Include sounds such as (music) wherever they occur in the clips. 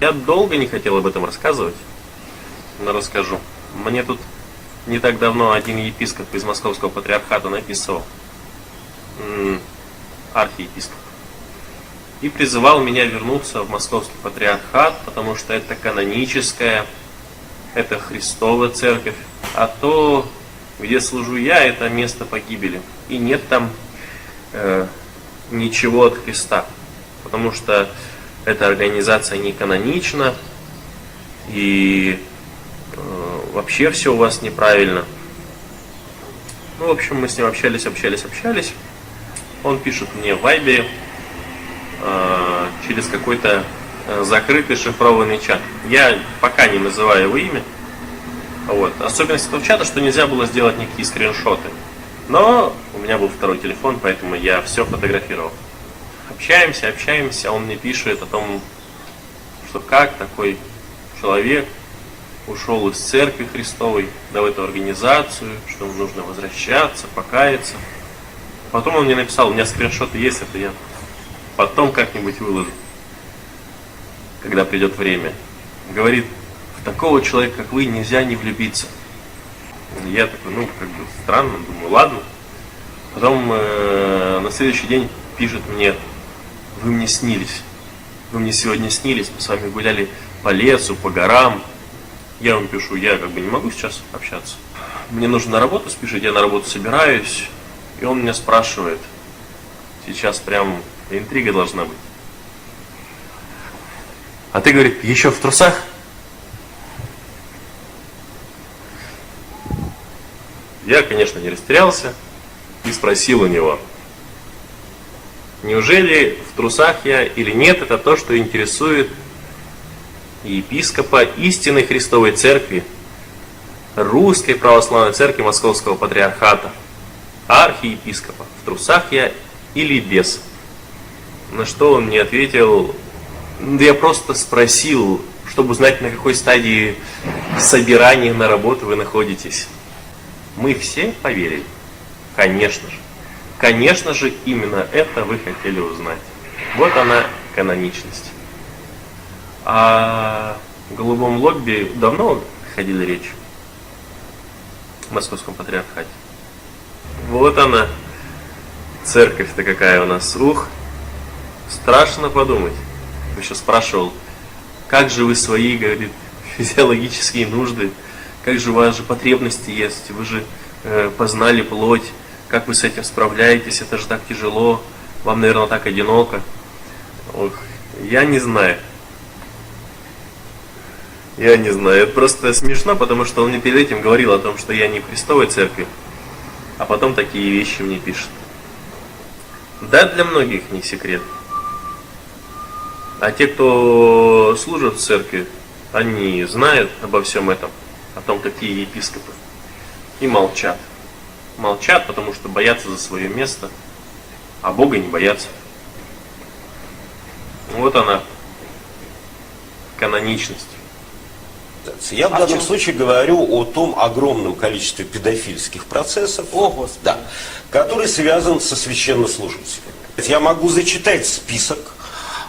Я долго не хотел об этом рассказывать, но расскажу. Мне тут не так давно один епископ из Московского патриархата написывал, м, архиепископ, и призывал меня вернуться в Московский патриархат, потому что это каноническая, это Христова церковь, а то, где служу я, это место погибели. И нет там э, ничего от Христа, потому что эта организация не канонична, и э, вообще все у вас неправильно. Ну, в общем, мы с ним общались, общались, общались. Он пишет мне в Вайбере э, через какой-то э, закрытый шифрованный чат. Я пока не называю его имя. Вот. Особенность этого чата, что нельзя было сделать никакие скриншоты. Но у меня был второй телефон, поэтому я все фотографировал. Общаемся, общаемся, он мне пишет о том, что как такой человек ушел из церкви Христовой, да в эту организацию, что ему нужно возвращаться, покаяться. Потом он мне написал, у меня скриншоты есть, это я потом как-нибудь выложу, когда придет время. Говорит, в такого человека, как вы, нельзя не влюбиться. Я такой, ну, как бы странно, думаю, ладно. Потом э, на следующий день пишет мне, вы мне снились. Вы мне сегодня снились, мы с вами гуляли по лесу, по горам. Я вам пишу, я как бы не могу сейчас общаться. Мне нужно на работу спешить, я на работу собираюсь. И он меня спрашивает, сейчас прям интрига должна быть. А ты, говорит, еще в трусах? Я, конечно, не растерялся и спросил у него, неужели в трусах я или нет, это то, что интересует епископа истинной Христовой Церкви, Русской Православной Церкви Московского Патриархата, архиепископа, в трусах я или без. На что он мне ответил, я просто спросил, чтобы узнать, на какой стадии собирания на работу вы находитесь. Мы все поверили. Конечно же. Конечно же, именно это вы хотели узнать. Вот она, каноничность. О голубом лобби давно ходили речь в московском патриархате. Вот она, церковь-то какая у нас. Ух, страшно подумать. Еще спрашивал, как же вы свои, говорит, (laughs) физиологические нужды, как же у вас же потребности есть, вы же э, познали плоть, как вы с этим справляетесь, это же так тяжело, вам, наверное, так одиноко. Ох, я не знаю. Я не знаю, это просто смешно, потому что он мне перед этим говорил о том, что я не в Христовой церкви, а потом такие вещи мне пишет. Да, для многих не секрет. А те, кто служит в церкви, они знают обо всем этом, о том, какие епископы, и молчат. Молчат, потому что боятся за свое место, а Бога не боятся. Вот она, каноничность. Я в данном случае говорю о том огромном количестве педофильских процессов, О, Господи. да, который связан со священнослужителями. Я могу зачитать список, а,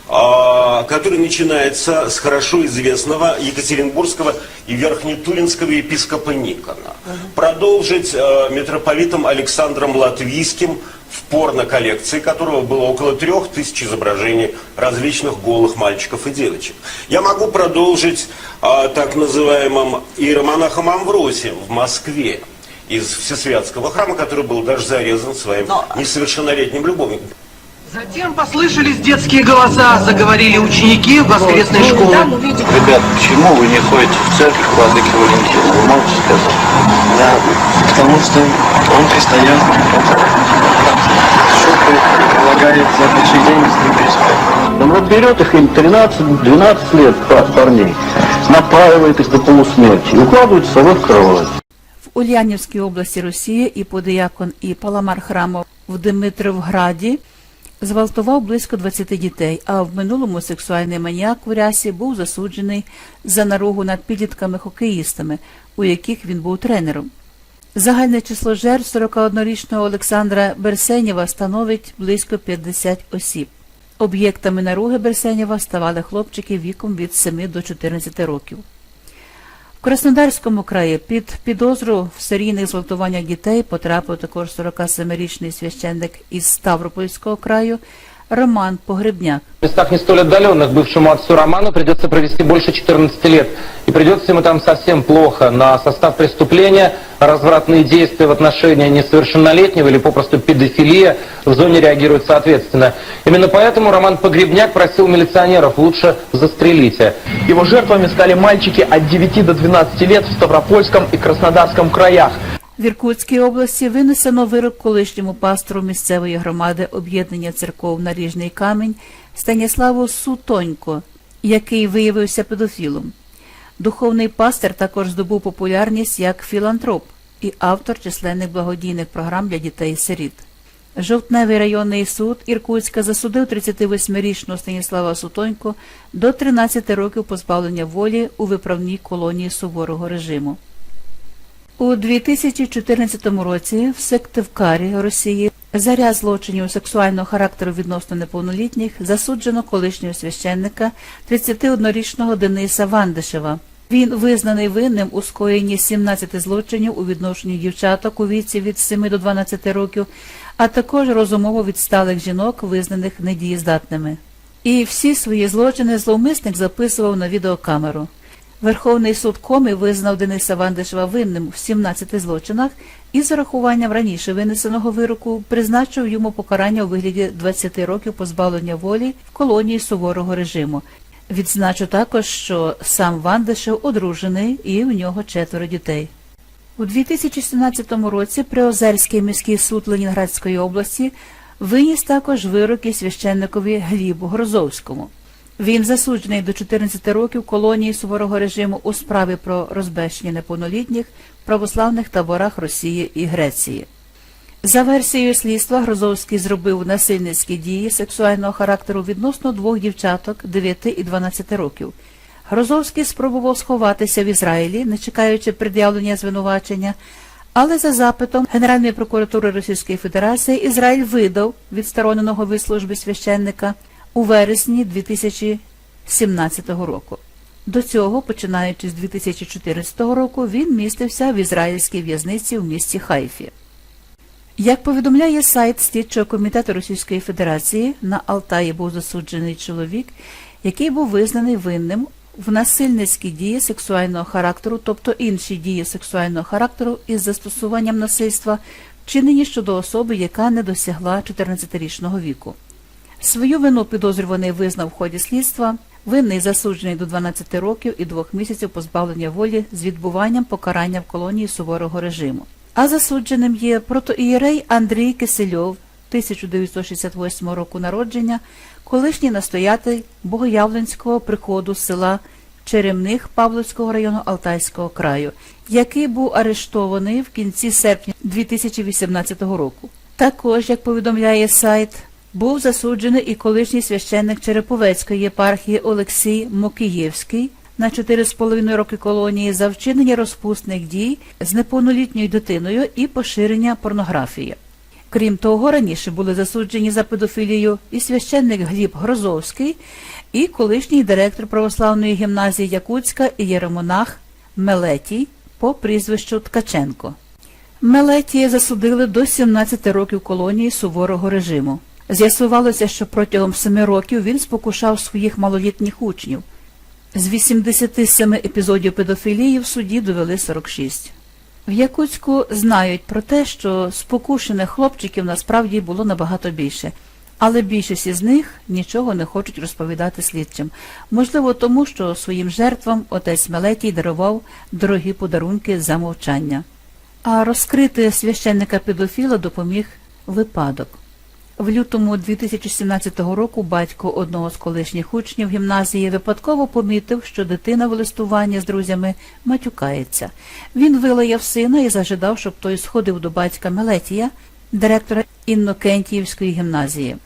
который начинается с хорошо известного Екатеринбургского и Верхнетуринского епископа Никона. Продолжить э, митрополитом Александром Латвийским в порно-коллекции которого было около трех тысяч изображений различных голых мальчиков и девочек. Я могу продолжить а, так называемым иеромонахом Амвросием в Москве из Всесвятского храма, который был даже зарезан своим Но- несовершеннолетним любовником. Затем послышались детские голоса, заговорили ученики в воскресной школе. Ребят, почему вы не ходите в церковь к Владыке Валентину? Вы можете сказать? Да, потому что он христианин. Что предлагает за большой день с ним переспать? Он вот берет их им 13-12 лет па- парней, напаивает их до полусмерти и укладывает с собой в кровать. В Ульянівській області Росії і подиякон і паламар храму в Димитровграді зґвалтував близько 20 дітей, а в минулому сексуальний маніяк в Рясі був засуджений за наругу над підлітками-хокеїстами, у яких він був тренером. Загальне число жертв 41-річного Олександра Берсенєва становить близько 50 осіб. Об'єктами наруги Берсенєва ставали хлопчики віком від 7 до 14 років. В Краснодарському краї під підозру в серійних зґвалтуваннях дітей потрапив також 47-річний священник із Ставропольського краю Роман Погребняк. В местах не столь отдаленных бывшему отцу Роману придется провести больше 14 лет. И придется ему там совсем плохо. На состав преступления, развратные действия в отношении несовершеннолетнего или попросту педофилия в зоне реагируют соответственно. Именно поэтому Роман Погребняк просил милиционеров лучше застрелите. Его жертвами стали мальчики от 9 до 12 лет в Ставропольском и Краснодарском краях. В Іркутській області винесено вирок колишньому пастору місцевої громади об'єднання церков Наріжний камінь Станіславу Сутонько, який виявився педофілом. Духовний пастир також здобув популярність як філантроп і автор численних благодійних програм для дітей-сиріт. Жовтневий районний суд Іркутська засудив 38-річного Станіслава Сутонько до 13 років позбавлення волі у виправній колонії суворого режиму. У 2014 році в Сективкарі Росії за ряд злочинів сексуального характеру відносно неповнолітніх засуджено колишнього священника 31-річного Дениса Вандишева. Він визнаний винним у скоєнні 17 злочинів у відношенні дівчаток у віці від 7 до 12 років, а також розумово відсталих жінок, визнаних недієздатними. І всі свої злочини зловмисник записував на відеокамеру. Верховний суд Коми визнав Дениса Вандишева винним в 17 злочинах і з урахуванням раніше винесеного вироку призначив йому покарання у вигляді 20 років позбавлення волі в колонії суворого режиму. Відзначу також, що сам Вандишев одружений і в нього четверо дітей. У 2017 році Приозерський міський суд Ленінградської області виніс також вироки священникові Глібу Грозовському. Він засуджений до 14 років колонії суворого режиму у справі про розбещення неповнолітніх в православних таборах Росії і Греції. За версією слідства, Грозовський зробив насильницькі дії сексуального характеру відносно двох дівчаток 9 і 12 років. Грозовський спробував сховатися в Ізраїлі, не чекаючи пред'явлення звинувачення, але за запитом Генеральної прокуратури Російської Федерації Ізраїль видав відстороненого від служби священника у вересні 2017 року. До цього, починаючи з 2014 року, він містився в ізраїльській в'язниці в місті Хайфі. Як повідомляє сайт слідчого комітету Російської Федерації, на Алтаї був засуджений чоловік, який був визнаний винним в насильницькій дії сексуального характеру, тобто інші дії сексуального характеру із застосуванням насильства, вчинені щодо особи, яка не досягла 14-річного віку. Свою вину підозрюваний визнав в ході слідства, винний засуджений до 12 років і двох місяців позбавлення волі з відбуванням покарання в колонії суворого режиму. А засудженим є протоієрей Андрій Кисельов, 1968 року народження, колишній настоятель Богоявленського приходу села Черемних Павловського району Алтайського краю, який був арештований в кінці серпня 2018 року. Також, як повідомляє сайт, був засуджений і колишній священник Череповецької єпархії Олексій Мокієвський на 4,5 роки колонії за вчинення розпусних дій з неповнолітньою дитиною і поширення порнографії. Крім того, раніше були засуджені за педофілію і священник Гліб Грозовський, і колишній директор православної гімназії Якутська і єромонах Мелетій по прізвищу Ткаченко. Мелетія засудили до 17 років колонії суворого режиму. З'ясувалося, що протягом 7 років він спокушав своїх малолітніх учнів. З 87 епізодів педофілії в суді довели 46. В Якутську знають про те, що спокушених хлопчиків насправді було набагато більше, але більшість із них нічого не хочуть розповідати слідчим. Можливо, тому що своїм жертвам отець Мелетій дарував дорогі подарунки за мовчання. А розкрити священника педофіла допоміг випадок. В лютому 2017 року батько одного з колишніх учнів гімназії випадково помітив, що дитина в листуванні з друзями матюкається. Він вилаяв сина і зажидав, щоб той сходив до батька Мелетія, директора Іннокентіївської гімназії.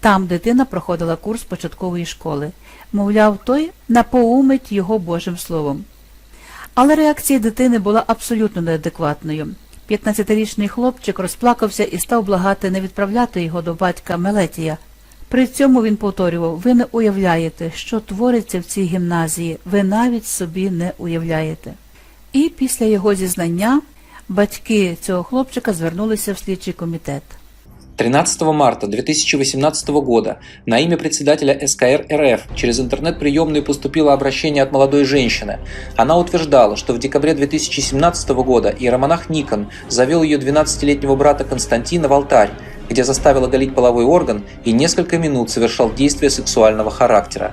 Там дитина проходила курс початкової школи. Мовляв, той напоумить його Божим словом. Але реакція дитини була абсолютно неадекватною. 15-річний хлопчик розплакався і став благати не відправляти його до батька Мелетія. При цьому він повторював: ви не уявляєте, що твориться в цій гімназії, ви навіть собі не уявляєте. І після його зізнання батьки цього хлопчика звернулися в слідчий комітет. 13 марта 2018 года на имя председателя СКР РФ через интернет-приемную поступило обращение от молодой женщины. Она утверждала, что в декабре 2017 года иеромонах Никон завел ее 12-летнего брата Константина в алтарь, где заставил оголить половой орган и несколько минут совершал действия сексуального характера.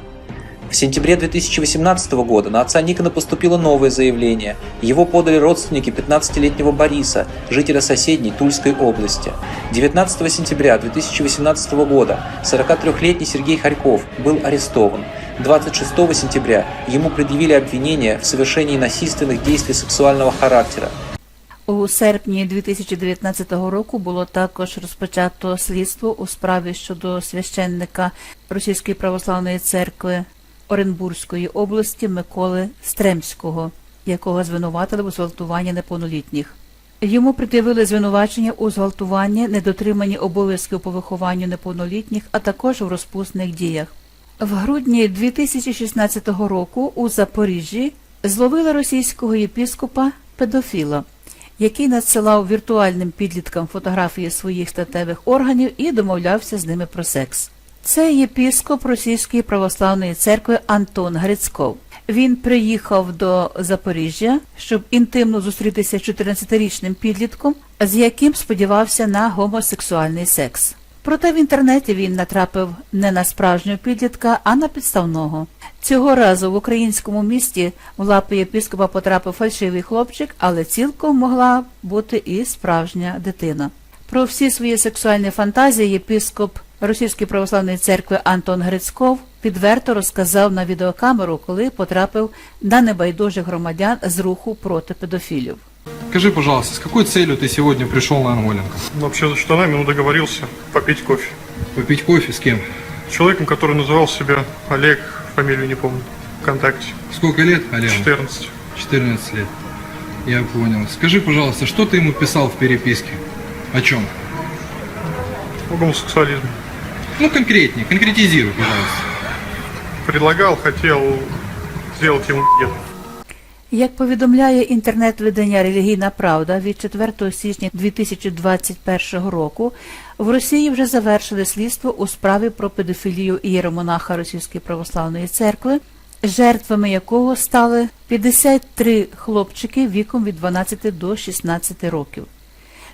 В сентябре 2018 года на отца Никона поступило новое заявление. Его подали родственники 15-летнего Бориса, жителя соседней Тульской области. 19 сентября 2018 года 43-летний Сергей Харьков был арестован. 26 сентября ему предъявили обвинение в совершении насильственных действий сексуального характера. У серпні 2019 року було також розпочато слідство у справі щодо священника Російської православної церкви Оренбурзької області Миколи Стремського, якого звинуватили у зґвалтуванні неповнолітніх. Йому пред'явили звинувачення у зґвалтуванні, недотриманні обов'язків по вихованню неповнолітніх, а також у розпусних діях. В грудні 2016 року у Запоріжжі зловили російського єпіскопа педофіла, який надсилав віртуальним підліткам фотографії своїх статевих органів і домовлявся з ними про секс. Це єпіскоп Російської православної церкви Антон Грицьков. Він приїхав до Запоріжжя, щоб інтимно зустрітися з 14-річним підлітком, з яким сподівався на гомосексуальний секс. Проте в інтернеті він натрапив не на справжнього підлітка, а на підставного. Цього разу в українському місті в лапи єпископа потрапив фальшивий хлопчик, але цілком могла бути і справжня дитина. Про всі свої сексуальні фантазії єпископ Російської православної церкви Антон Грицьков відверто розказав на відеокамеру, коли потрапив на небайдужих громадян з руху проти педофілів. Скажи, пожалуйста, с какой целью ты сегодня пришел на Анголенко? Вообще за штанами, ну, договорился попить кофе. Попить кофе с кем? С человеком, который называл себя Олег, фамилию не помню, ВКонтакте. Сколько лет, Олег? 14. 14 лет. Я понял. Скажи, пожалуйста, что ты ему писал в переписке? О чем? О гомосексуализме. Ну, конкретнее, конкретизируй, пожалуйста. Предлагал, хотел сделать ему нет. Як повідомляє інтернет-видання Релігійна Правда від 4 січня 2021 року, в Росії вже завершили слідство у справі про педофілію ієромонаха Російської православної церкви, жертвами якого стали 53 хлопчики віком від 12 до 16 років.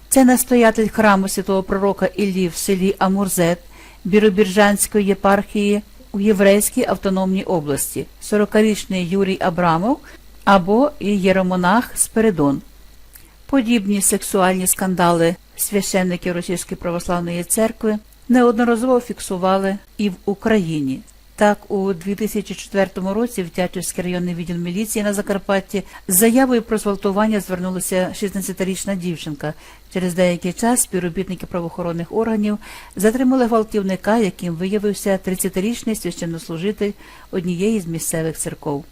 Це настоятель храму святого пророка Іллі в селі Амурзет Біробіржанської єпархії у Єврейській автономній області, 40-річний Юрій Абрамов або єромонах Спиридон. Подібні сексуальні скандали священники Російської православної церкви неодноразово фіксували і в Україні. Так, у 2004 році в Тячівський районний відділ міліції на Закарпатті з заявою про зґвалтування звернулася 16-річна дівчинка. Через деякий час співробітники правоохоронних органів затримали гвалтівника, яким виявився 30-річний священнослужитель однієї з місцевих церков.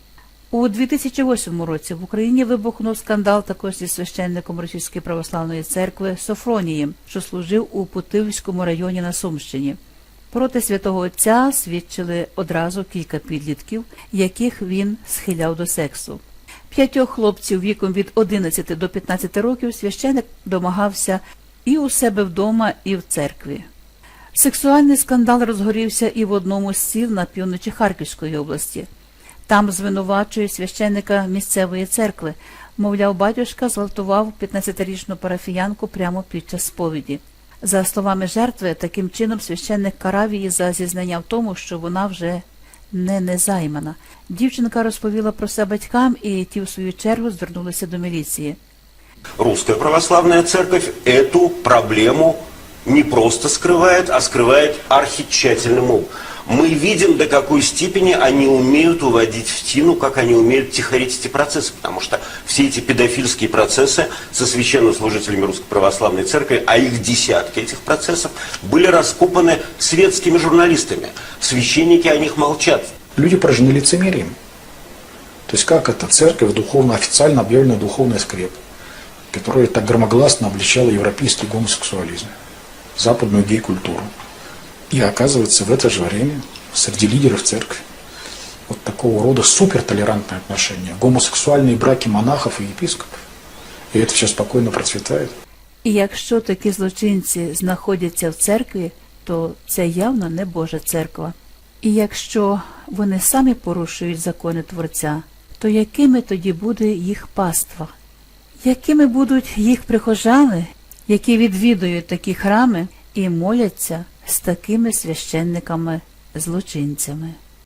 У 2008 році в Україні вибухнув скандал також зі священником Російської православної церкви Софронієм, що служив у Путивському районі на Сумщині. Проти святого отця свідчили одразу кілька підлітків, яких він схиляв до сексу. П'ятьох хлопців віком від 11 до 15 років священик домагався і у себе вдома, і в церкві. Сексуальний скандал розгорівся і в одному з сіл на півночі Харківської області. Там звинувачують священника місцевої церкви. Мовляв, батюшка зґвалтував 15-річну парафіянку прямо під час сповіді. За словами жертви, таким чином священник карав її за зізнання в тому, що вона вже не незаймана. Дівчинка розповіла про це батькам, і ті, в свою чергу, звернулися до міліції. Русская православная церковь эту проблему не просто скрывает, а скрывает архитчательным образом. Мы видим, до какой степени они умеют уводить в тину, как они умеют тихорить эти процессы, потому что все эти педофильские процессы со священнослужителями Русской Православной Церкви, а их десятки этих процессов, были раскопаны светскими журналистами. Священники о них молчат. Люди поражены лицемерием. То есть как это церковь духовно, официально объявленная духовная скрепа, которая так громогласно обличала европейский гомосексуализм, западную гей-культуру. И оказывается, в это же время среди лидеров церкви вот такого рода супертолерантные отношения, гомосексуальные браки монахов и епископов. И это все спокойно процветает. І якщо такі злочинці знаходяться в церкві, то це явно не Божа церква. І якщо вони самі порушують закони Творця, то якими тоді буде їх паства? Якими будуть їх прихожани, Які відвідують такі храми і моляться з такими священниками-злочинцями?